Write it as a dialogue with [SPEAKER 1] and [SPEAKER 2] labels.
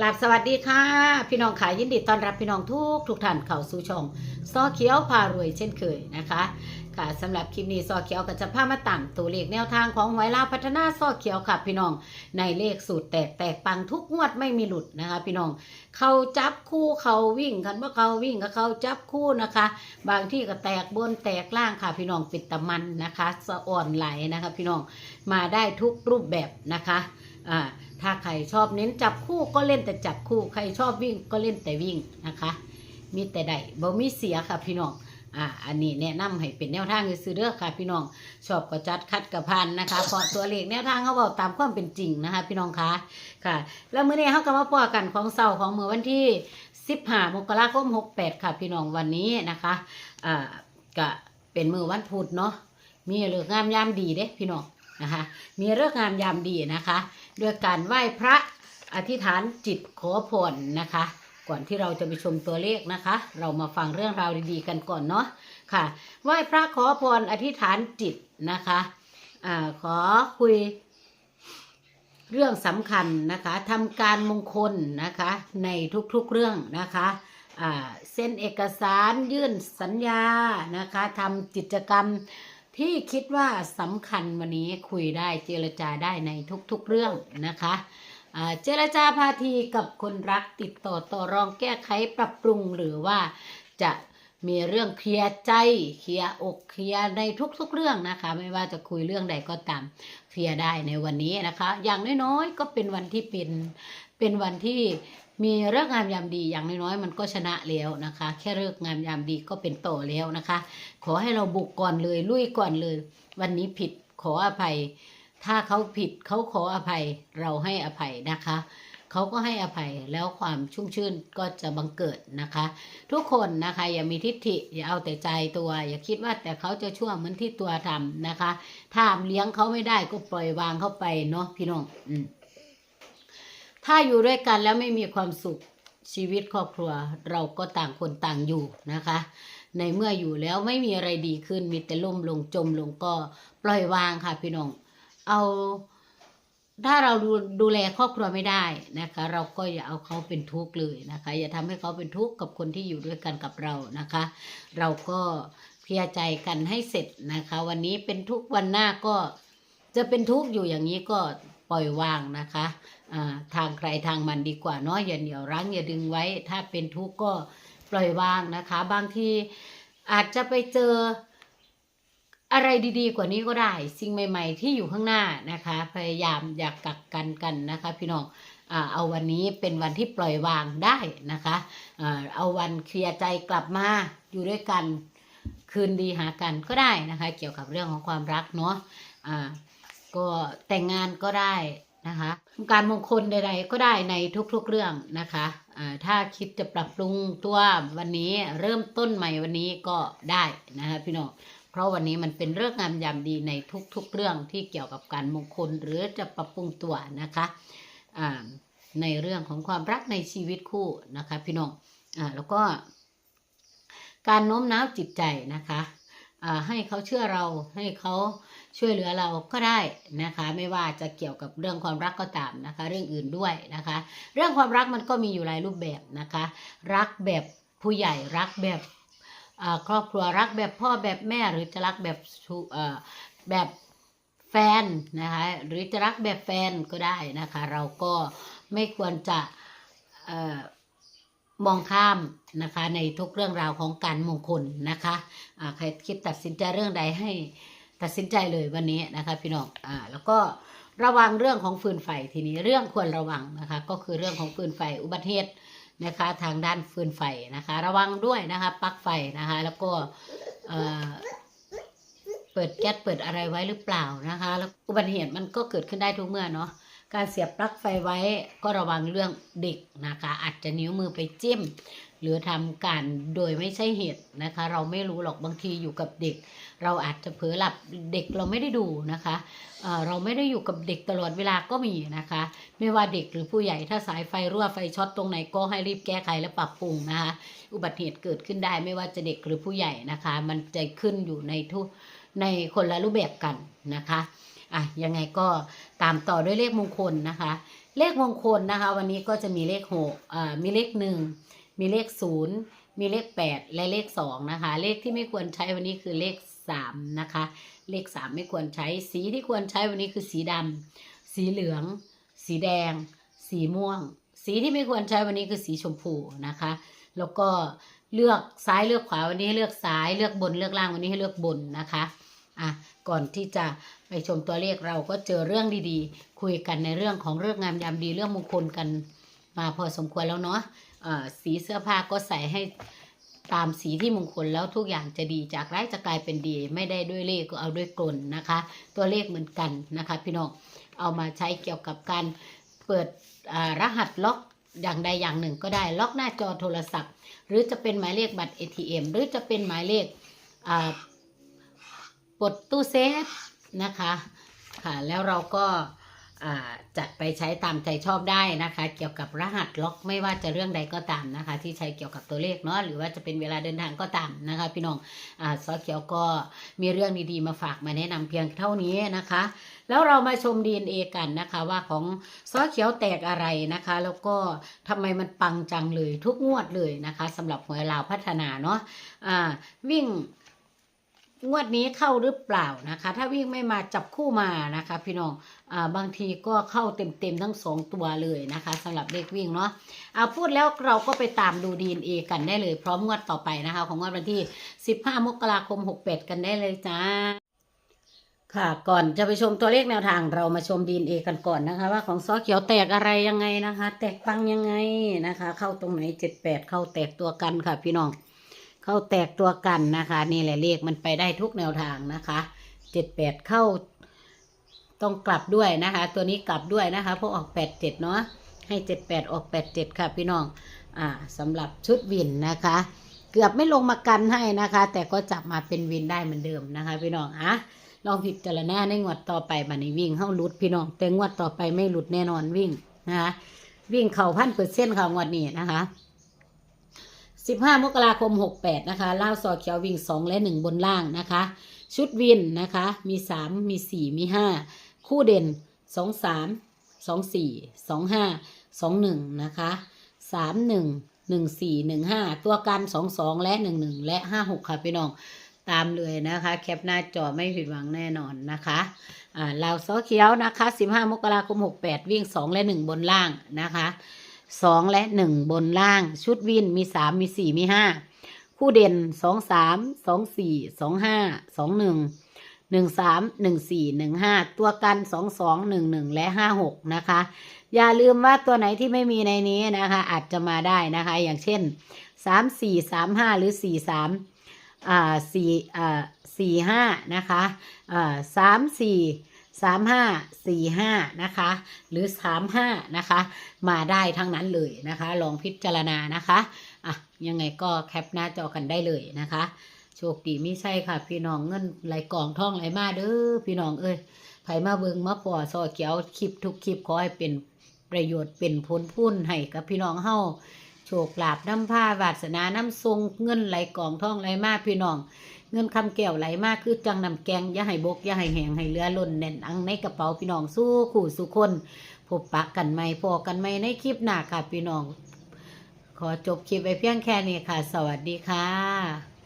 [SPEAKER 1] กราบสวัสดีค่ะ พี่น้องขายยินดีต้อนรับพี่น้องทุกทุกท่านเข้าสู่ช่องซอเขียวพารวยเช่นเคยนะคะ ค่ะสำหรับคลิปนี้ซอเขียวก็จะพามาตามตัวเลขแนวทางของหวยลาวพัฒนาซอเขียวค่ะ พี่น้องในเลขสูตรแตกแตกปังทุกงวดไม่มีหลุดนะคะ พี่น้องเขาจับคู่เขาวิ่งกันว่าเขาวิ่งกับเขาจับคู่นะคะ บางที่ก็แตกบนแตกล่างค่ะ พี่น้องปิดตะมันนะคะสะอ่อนไหลนะคะ พี่น้องมาได้ทุกรูปแบบนะคะอ่า ถ้าใครชอบเน้นจับคู่ก็เล่นแต่จับคู่ ใครชอบวิ่งก็เล่นแต่วิ่งนะคะ มีแต่ใดบ่มีเสียค่ะพี่น้องอ่าอันนี้แนะนำให้เป็นแนวทางซื้อเด้อค่ะ พี่น้องชอบก็จัดคัดกับพันนะคะเพราะตัวเลขแนวทางเขาบอกตามความเป็นจริงนะคะ พี่น้องคะค่ะ แล้วมื้อนี้เขาก็มาพอกันของเสาของมื้อวันที่ 15มกราคม68 ค่ะ พี่น้องวันนี้นะคะอ่าก็เป็นมือวันพุธเนาะมีเลิกงามยามดีเด้พี่น้อง นะคะมีเลิกษ์งามยามดีนะคะด้วยการไหว้พระอธิษฐานจิตขอพรนะคะ ก่อนที่เราจะไปชมตัวเลขนะคะ เรามาฟังเรื่องราวดีๆกันก่อนเนาะค่ะ ไหว้พระขอพรอธิษฐานจิตนะคะอ่าขอคุยเรื่องสำคัญนะคะทำการมงคลนะคะในทุกๆเรื่องนะคะเซ็นเอกสารยื่นสัญญานะคะทำกิจกรรม ที่คิดว่าสำคัญวันนี้คุยได้เจรจาได้ในทุกๆเรื่องนะคะเจรจาพาทีกับคนรักติดต่อต่อรองแก้ไขปรับปรุงหรือว่าจะมีเรื่องเคลียร์ใจเคลียร์อกเคลียร์ในทุกๆเรื่องนะคะ ไม่ว่าจะคุยเรื่องใดก็ตามเคลียร์ได้ในวันนี้นะคะ อย่างน้อยๆก็เป็นวันที่เป็นเป็นวันที่ มีเรื่องามยามดีอย่างน้อยๆมันก็ชนะแล้วนะคะ แค่เลิกงามยามดีก็เป็นโตแล้วนะคะ ขอให้เราบุกก่อนเลยลุยก่อนเลย วันนี้ผิดขออภัย ถ้าเขาผิดเขาขออภัยเราให้อภัยนะคะเขาก็ให้อภัยแล้วความชุ่มชื่นก็จะบังเกิดนะคะ ทุกคนนะคะอย่ามีทิฏฐิอย่าเอาแต่ใจตัว อย่าคิดว่าแต่เขาจะชั่วเหมือนที่ตัวทำนะคะ ถ้าเลี้ยงเขาไม่ได้ก็ปล่อยวางเขาไปเนาะพี่น้องอืม ถ้าอยู่ด้วยกันแล้วไม่มีความสุขชีวิตครอบครัวเราก็ต่างคนต่างอยู่นะคะ ในเมื่ออยู่แล้วไม่มีอะไรดีขึ้นมีแต่ล่มลงจมลงก็ปล่อยวางค่ะพี่น้อง เอาถ้าเราดูดูแลครอบครัวไม่ได้นะคะ เราก็อย่าเอาเขาเป็นทุกข์เลยนะคะ อย่าทำให้เขาเป็นทุกข์กับคนที่อยู่ด้วยกันกับเรานะคะ เราก็เคลียร์ใจกันให้เสร็จนะคะ วันนี้เป็นทุกข์วันหน้าก็จะเป็นทุกข์อยู่อย่างนี้ก็ปล่อยวางนะคะ ทางใครทางมันดีกว่าเนาะอย่าเหนียวรั้งอย่าดึงไว้ ถ้าเป็นทุกข์ก็ปล่อยวางนะคะ บางทีอาจจะไปเจออะไรดีๆ กว่านี้ก็ได้ สิ่งใหม่ ๆ ที่อยู่ข้างหน้านะคะ พยายามอยากกักกันกันนะคะ พี่น้องอเอาวันนี้เป็นวันที่ปล่อยวางได้นะคะเอาวันเคลียร์ใจกลับมาอยู่ด้วยกันคืนดีหากันก็ได้นะคะ เกี่ยวกับเรื่องของความรักเนาะอ่าก็แต่งงานก็ได้ นะคะการมงคลใดๆก็ได้ในทุกๆเรื่องนะคะถ้าคิดจะปรับปรุงตัววันนี้เริ่มต้นใหม่วันนี้ก็ได้นะคะพี่น้องเพราะวันนี้มันเป็นเรื่องงามยามดีในทุกๆเรื่องที่เกี่ยวกับการมงคลหรือจะปรับปรุงตัวนะคะในเรื่องของความรักในชีวิตคู่นะคะพี่น้องอแล้วก็การโน้มน้าวจิตใจนะคะ ให้เขาเชื่อเราให้เขาช่วยเหลือเราก็ได้นะคะ ไม่ว่าจะเกี่ยวกับเรื่องความรักก็ตามนะคะ เรื่องอื่นด้วยนะคะ เรื่องความรักมันก็มีอยู่หลายรูปแบบนะคะ รักแบบผู้ใหญ่รักแบบครอบครัวรักแบบพ่อแบบแม่หรือจะรักแบบแบบแฟนนะคะหรือจะรักแบบแฟนก็ได้นะคะ เราก็ไม่ควรจะ มองข้ามนะคะในทุกเรื่องราวของการมงคลนะคะอ่าใครคิดตัดสินใจเรื่องใดให้ตัดสินใจเลยวันนี้นะคะพี่น้องอ่าแล้วก็ระวังเรื่องของฟืนไฟทีนี้เรื่องควรระวังนะคะก็คือเรื่องของฟืนไฟอุบัติเหตุนะคะทางด้านฟืนไฟนะคะ ระวังด้วยนะคะปลั๊กไฟนะคะ แล้วก็เอ่อเปิดแก๊สเปิดอะไรไว้หรือเปล่านะคะ แล้วอุบัติเหตุมันก็เกิดขึ้นได้ทุกเมื่อเนาะ การเสียบปลั๊กไฟไว้ก็ระวังเรื่องเด็กนะคะ อาจจะนิ้วมือไปจิ้ม หรือทำการโดยไม่ใช่เหตุนะคะ เราไม่รู้หรอกบางทีอยู่กับเด็ก เราอาจจะเผลอหลับเด็กเราไม่ได้ดูนะคะเเราไม่ได้อยู่กับเด็กตลอดเวลาก็มีนะคะ ไม่ว่าเด็กหรือผู้ใหญ่ถ้าสายไฟรั่วไฟช็อตตรงไหนก็ให้รีบแก้ไขและปรับปรุงนะคะ อุบัติเหตุเกิดขึ้นได้ไม่ว่าจะเด็กหรือผู้ใหญ่นะคะ มันจะขึ้นอยู่ในทุกในคนละรูปแบบกันนะคะ อะยังไงก็ตามต่อด้วยเลขมงคลนะคะ เลขมงคลนะคะ วันนี้ก็จะมีเลขหกอ่ามีเลขหนึ่งมีเลขศูนย์มีเลขแปดและเลขสองนะคะ เลขที่ไม่ควรใช้วันนี้คือเลขสามนะคะ เลขสามไม่ควรใช้ สีที่ควรใช้วันนี้คือสีดำสีเหลือง สีแดง สีม่วง สีที่ไม่ควรใช้วันนี้คือสีชมพูนะคะ แล้วก็เลือกซ้ายเลือกขวาวันนี้ให้เลือกซ้าย เลือกบนเลือกล่างวันนี้ให้เลือกบนนะคะ อะก่อนที่จะไปชมตัวเลขเราก็เจอเรื่องดีๆ คุยกันในเรื่องของเรื่องงามยามดีเรื่องมงคลกันมาพอสมควรแล้วเนาะสีเสื้อผ้าก็ใส่ให้ตามสีที่มงคลแล้วทุกอย่างจะดีจากร้ายจะกลายเป็นดี ไม่ได้ด้วยเลขก็เอาด้วยกลนนะคะ ตัวเลขเหมือนกันนะคะ พี่น้องเอามาใช้เกี่ยวกับการเปิดรหัสล็อกอย่างใดอย่างหนึ่งก็ได้ล็อกหน้าจอโทรศัพท์ หรือจะเป็นหมายเลขบัตร ATM หรือจะเป็นหมายเลข อ่าปลดตู้เซฟนะคะค่ะแล้วเราก็จัดไปใช้ตามใจชอบได้นะคะ เกี่ยวกับรหัสล็อกไม่ว่าจะเรื่องใดก็ตามนะคะ ที่ใช้เกี่ยวกับตัวเลขเนาะหรือว่าจะเป็นเวลาเดินทางก็ตามนะคะ พี่น้องอซอเขียวก็มีเรื่องดีๆมาฝากมาแนะนำเพียงเท่านี้นะคะ แล้วเรามาชม DNA กันนะคะว่าของซอเขียวแตกอะไรนะคะ แล้วก็ทำไมมันปังจังเลยทุกงวดเลยนะคะสำหรับหวยลาวพัฒนาเนาะอ่าวิ่ง งวดนี้เข้าหรือเปล่านะคะ ถ้าวิ่งไม่มาจับคู่มานะคะ พี่น้องอ่าบางทีก็เข้าเต็มๆทั้งสองตัวเลยนะคะสำหรับเลขวิ่งเนาะเอาพูดแล้วเราก็ไปตามดู DNA กันได้เลย พร้อมงวดต่อไปนะคะ ของงวดวันที่ 15 มกราคม 68 กันได้เลยจ้าค่ะก่อนจะไปชมตัวเลขแนวทางเรามาชมดีเอกันก่อนนะคะ ว่าของซอเขียวแตกอะไรยังไงนะคะ แตกปังยังไงนะคะ เข้าตรงไหนเจ็ดแปดเข้าแตกตัวกันค่ะพี่น้อง เข้าแตกตัวกันนะคะ นี่แหละเลขมันไปได้ทุกแนวทางนะคะเจ็ดแปดเข้าต้องกลับด้วยนะคะ ตัวนี้กลับด้วยนะคะเพราะออกแปดเจ็ดเนาะให้เจ็ดแปดออกแปดเจ็ดค่ะพี่น้องอ่าสำหรับชุดวินนะคะ เกือบไม่ลงมากันให้นะคะ แต่ก็จับมาเป็นวินได้เหมือนเดิมนะคะ พี่น้องอะลองผิดจารณาในงวดต่อไปบันนี้วิ่งเข้าหลุดพี่น้อง แต่งวดต่อไปไม่หลุดแน่นอนวิ่งนะคะวิ่งเข่าพันเปอร์เซ็นต์ค่ะงวดนี้นะคะ สิบห้ามกราคมหกแปดนะคะล่าซอเขียววิ่งสองและหนึ่งบนล่างนะคะ ชุดวินนะคะ มีสามมีสี่มีห้าคู่เด่นสองสามสองสี่สองห้าสองหนึ่งนะคะสามหนึ่งหนึ่งสี่หนึ่งห้าตัวกันสองสองและหนึ่งหนึ่งและห้าหกค่ะพี่น้องตามเลยนะคะ แคปหน้าจอไม่ผิดหวังแน่นอนนะคะอ่าลาวซอเขียวนะคะ 15 มกราคม 68 วิ่ง 2 และ 1 บนล่างนะคะ สองและหนึ่งบนล่าง ชุดวินมีสามมีสี่มีห้าคู่เด่นสองสามสองสี่สองห้าสองหนึ่งหนึ่งสามหนึ่งสี่หนึ่งห้าตัวกันสองสองหนึ่งหนึ่งและห้าหกนะคะ อย่าลืมว่าตัวไหนที่ไม่มีในนี้นะคะ อาจจะมาได้นะคะ อย่างเช่นสามสี่สามห้าหรือสี่สามอ่าสี่อ่าสี่ห้านะคะอ่าสามสี่ สามห้าสี่ห้านะคะ หรือสามห้านะคะ มาได้ทั้งนั้นเลยนะคะ ลองพิจารณานะคะอะยังไงก็แคปหน้าจอกันได้เลยนะคะ โชคดีไม่ใช่ค่ะ พี่น้องเงินไหลกองท่องไหลมาเด้อพี่น้องเอ้ยไผมาเบิงมาปอซอเขียวคลิปทุกคลิปขอให้เป็นประโยชน์เป็นผลพุ่นให้กับพี่น้องเฮา โชคลาภน้ำผ้าวาสนาน้ำทรงเงินไหลกองท่องไหลมากพี่น้อง เงินคำแก้วไหลมากคือจังนำแกงอย่าให้บกอย่าให้แหงให้เลือล่นแน่นอังในกระเป๋าพี่น้องสู้ขู่สู้คน พบปะกันไหมพอกันไหมในคลิปหน้าค่ะพี่น้อง ขอจบคลิปไปเพียงแค่นี้ค่ะ สวัสดีค่ะ